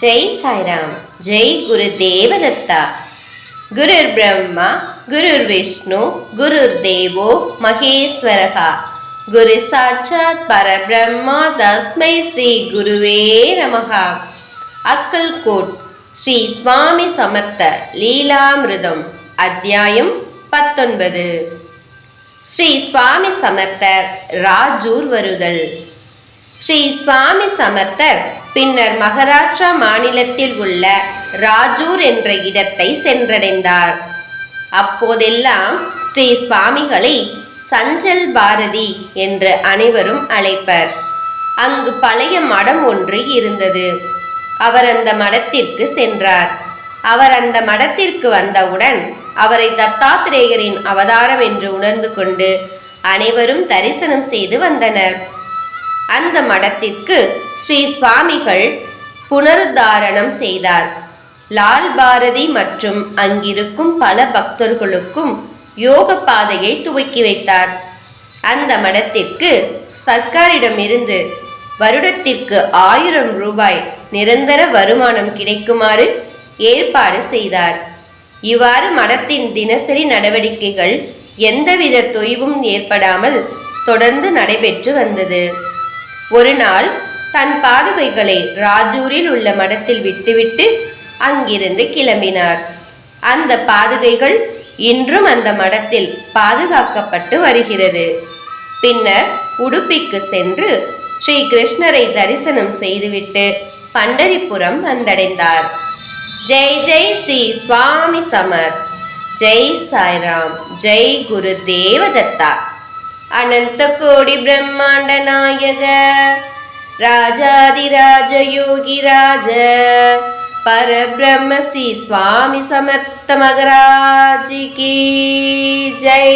ஜெய் சாய்ராம் ஜெய் குரு தேவதத்தா. குருர் பிரம்மா குருர் விஷ்ணு குருர் தேவோ மகேஸ்வரகா. குரு சாட்சாத் பரபிரம்மா தஸ்மை ஸ்ரீ குருவே நமகா. அக்கல்கோட் ஸ்ரீ சுவாமி சமர்த்த லீலாமிருதம் அத்தியாயம் பத்தொன்பது. ஸ்ரீ சுவாமி சமர்த்தர் ராஜூர் வருதல் ஸ்ரீ சுவாமி சமர்த்தர் பின்னர் மகாராஷ்டிரா மாநிலத்தில் உள்ள ராஜூர் என்ற இடத்தை சென்றடைந்தார். அப்போதெல்லாம் ஸ்ரீ சுவாமிகளை சஞ்சல் பாரதி என்று அனைவரும் அழைப்பர். அங்கு பழைய மடம் ஒன்று இருந்தது. அவர் அந்த மடத்திற்கு சென்றார். அவர் அந்த மடத்திற்கு வந்தவுடன் அவரை தத்தாத்திரேயரின் அவதாரம் என்று உணர்ந்து கொண்டு அனைவரும் தரிசனம் செய்து வந்தனர். அந்த மடத்திற்கு ஸ்ரீ சுவாமிகள் புனருத்தாரணம் செய்தார். லால் பாரதி மற்றும் அங்கிருக்கும் பல பக்தர்களுக்கும் யோக பாதையை துவக்கி வைத்தார். அந்த மடத்திற்கு சர்க்காரிடமிருந்து வருடத்திற்கு ஆயிரம் ரூபாய் நிரந்தர வருமானம் கிடைக்குமாறு ஏற்பாடு செய்தார். இவ்வாறு மடத்தின் தினசரி நடவடிக்கைகள் எந்தவித தொய்வும் ஏற்படாமல் தொடர்ந்து நடைபெற்று வந்தது. ஒரு நாள் தன் பாதுகைகளை ராஜூரில் உள்ள மடத்தில் விட்டுவிட்டு அங்கிருந்து கிளம்பினார். அந்த பாதுகைகள் இன்றும் அந்த மடத்தில் பாதுகாக்கப்பட்டு வருகிறது. பின்னர் உடுப்பிக்கு சென்று ஸ்ரீ கிருஷ்ணரை தரிசனம் செய்துவிட்டு பண்டரிபுரம் வந்தடைந்தார். ஜெய் ஜெய் ஸ்ரீ சுவாமி சமர். ஜெய் சாய்ராம். ஜெய் குரு தேவதத்தா अनन्तकोडिब्रह्माण्डनायक राजाधिराजयोगिराज परब्रह्म श्री श्रीस्वामि समर्थमगराजिके जय।